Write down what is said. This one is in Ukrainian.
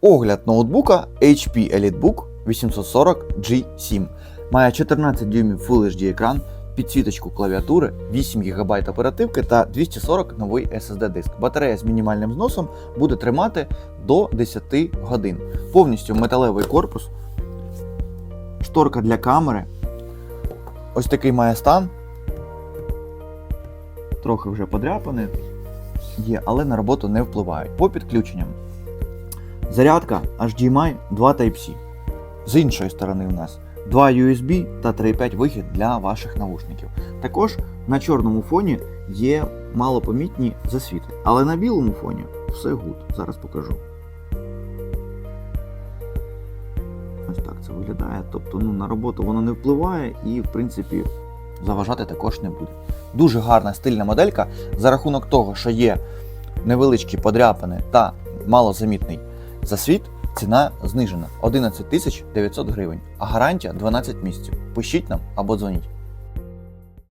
Огляд ноутбука HP EliteBook 840 G7. Має 14 дюймів Full HD екран, підсвіточку клавіатури, 8 ГБ оперативки та 240 новий SSD диск. Батарея з мінімальним зносом буде тримати до 10 годин. Повністю металевий корпус, шторка для камери. Ось такий має стан. Трохи вже подряпаний є, але на роботу не впливають. По підключенням. Зарядка HDMI 2 Type-C. З іншої сторони у нас 2 USB та 3.5 вихід для ваших навушників. Також на чорному фоні є малопомітні засвіти, але на білому фоні все гуд. Зараз покажу. Ось так це виглядає. Тобто ну, на роботу воно не впливає і, в принципі, заважати також не буде. Дуже гарна стильна моделька за рахунок того, що є невеличкі подряпини та малозамітний засвіт, ціна знижена 11 900 гривень, а гарантія 12 місяців. Пишіть нам або дзвоніть.